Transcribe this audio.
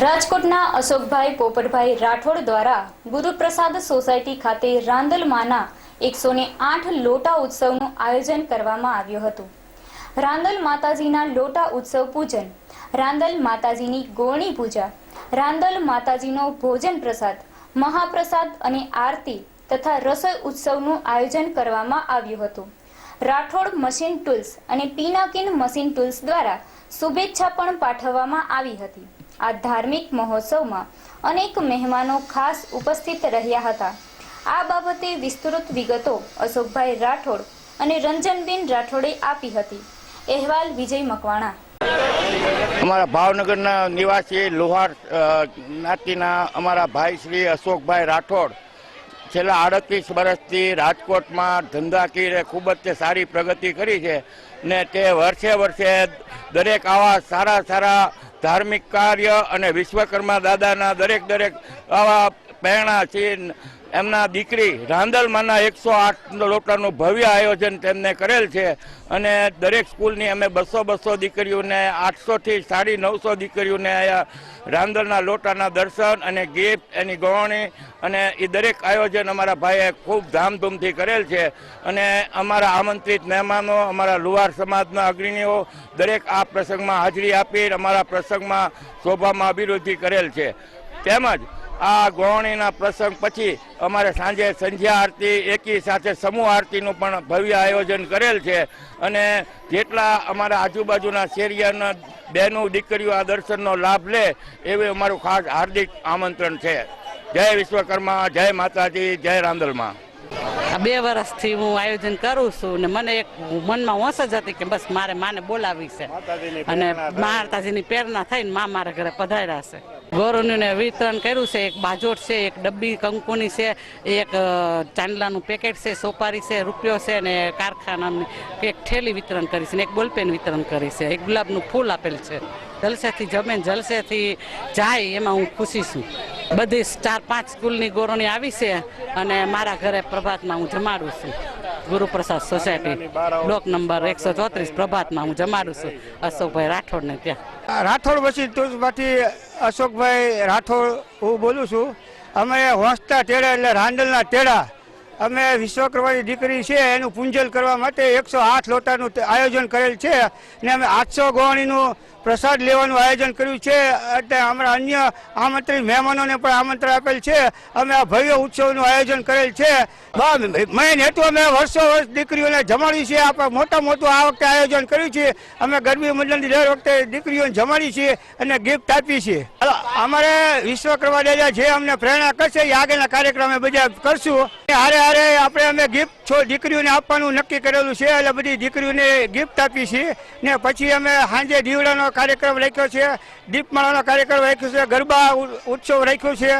રાજકોટના અશોકભાઈ પોપટભાઈ રાઠોડ દ્વારા ગુરુપ્રસાદ સોસાયટી ખાતે રાંદલમાના એકસો ને આઠ લોટા ઉત્સવનું આયોજન કરવામાં આવ્યું હતું. રાંદલ માતાજીના લોટા ઉત્સવ પૂજન, રાંદલ માતાજીની ગોળણી પૂજા, રાંદલ માતાજીનો ભોજન પ્રસાદ, મહાપ્રસાદ અને આરતી તથા રસોઈ ઉત્સવનું આયોજન કરવામાં આવ્યું હતું. રાઠોડ મશીન ટૂલ્સ અને પિનાકિન મશીન ટૂલ્સ દ્વારા શુભેચ્છા પણ પાઠવવામાં આવી હતી. આ ધાર્મિક મહોત્સવમાં અનેક મહેમાનો ખાસ ઉપસ્થિત રહ્યા હતા. આ બાબતે વિસ્તૃત વિગતો અશોકભાઈ રાઠોડ અને રંજનબેન રાઠોડે આપી હતી. અહેવાલ વિજય મકવાણા. અમારા ભાવનગરના નિવાસી લોહાર જ્ઞાતિના અમારા ભાઈ શ્રી અશોકભાઈ રાઠોડ છેલ્લા આડત્રીસ વર્ષથી રાજકોટમાં ધંધાકીરે ખૂબ જ સારી પ્રગતિ કરી છે ને તે વર્ષે વર્ષે દરેક આવા સારા સારા ધાર્મિક કાર્ય અને વિશ્વકર્મા દાદાના દરેક દરેક આવા પ્રેરણા છે. એમના દીકરી રાંદલમાંના એકસો આઠ લોટાનું ભવ્ય આયોજન તેમને કરેલ છે અને દરેક સ્કૂલની અમે બસો બસો દીકરીઓને આઠસોથી સાડી નવસો દીકરીઓને રાંદલના લોટાના દર્શન અને ગિફ્ટ એની ગવણી અને એ દરેક આયોજન અમારા ભાઈએ ખૂબ ધામધૂમથી કરેલ છે. અને અમારા આમંત્રિત મહેમાનો, અમારા લુહાર સમાજના અગ્રણીઓ દરેક આ પ્રસંગમાં હાજરી આપી અમારા પ્રસંગમાં શોભામાં અભિવૃદ્ધિ કરેલ છે. તેમજ આ ગોવણીના પ્રસંગ પછી અમારે સાંજે સંધ્યા આરતી એકી સાથે સમૂહ આરતીનું પણ ભવ્ય આયોજન કરેલ છે. અને જેટલા અમારા આજુબાજુના શેરિયાના બહેનો દીકરીઓ આ દર્શનનો લાભ લે એવું અમારું ખાસ હાર્દિક આમંત્રણ છે. જય વિશ્વકર્મા જય માતાજી જય રાંદલમાં આ બે વર્ષથી હું આયોજન કરું છું ને મને એક મનમાં હોશ જ હતી કે બસ મારે માને બોલાવી છે. અને માતાજીની પ્રેરણા થઈને મા મારા ઘરે પધાર્યા છે. ગોરુને વિતરણ કર્યું છે. એક બાજોટ છે, એક ડબ્બી કંકુની છે, એક ચાંદલાનું પેકેટ છે, સોપારી છે, રૂપિયો છે ને કારખાનાની એક ઠેલી વિતરણ કરી છે ને એક બોલપેન વિતરણ કરી છે. એક ગુલાબનું ફૂલ આપેલ છે. જલસેથી જમે જલસેથી જાય એમાં હું ખુશી છું. બધી ચાર પાંચ સ્કૂલની ગોરણી આવી છે અને મારા ઘરે પ્રભાતમાં હું જમાડું છું. ગુરુપ્રસાદ સોસાયટી બ્લોક નંબર એકસો ચોત્રીસ, પ્રભાતમાં હું જમાડું છું. અશોકભાઈ રાઠોડને ત્યાં. રાઠોડ વસી તુલસમાંથી અશોકભાઈ રાઠોડ હું બોલું છું. અમે હોંસતા ટેડા એટલે રાંડલના તેડા અમે વિશ્વકર્માની દીકરી છે, એનું પૂંજલ કરવા માટે એકસો આઠ લોટાનું આયોજન કરેલ છે ને અમે આઠસો ગોવાણીનું પ્રસાદ લેવાનું આયોજન કર્યું છે. એટલે અમારા અન્ય આમંત્રિત મહેમાનોને પણ આમંત્રણ આપેલ છે. અમે આ ભવ્ય ઉત્સવનું આયોજન કરેલ છે. મેન હેતુ અમે વર્ષો વર્ષ દીકરીઓને જમાડી છે આપણે મોટા મોટું આ વખતે આયોજન કર્યું છે. અમે ગરબી મંડળની દર વખતે દીકરીઓને જમાડી છીએ અને ગિફ્ટ આપી છીએ. અમારે વિશ્વકર્મા દેજા જે અમને પ્રેરણા કરશે, એ આગળના કાર્યક્રમ બધા કરશું. હારે હારે આપણે અમે ગિફ્ટ દીકરીઓને આપવાનું નક્કી કરેલું છે. એટલે બધી દીકરીઓને ગિફ્ટ આપી છે. ને પછી અમે સાંજે દીવડાનો કાર્યક્રમ રાખ્યો છે. દીપમાળાનો કાર્યક્રમ રાખ્યો છે. ગરબા ઉત્સવ રાખ્યો છે.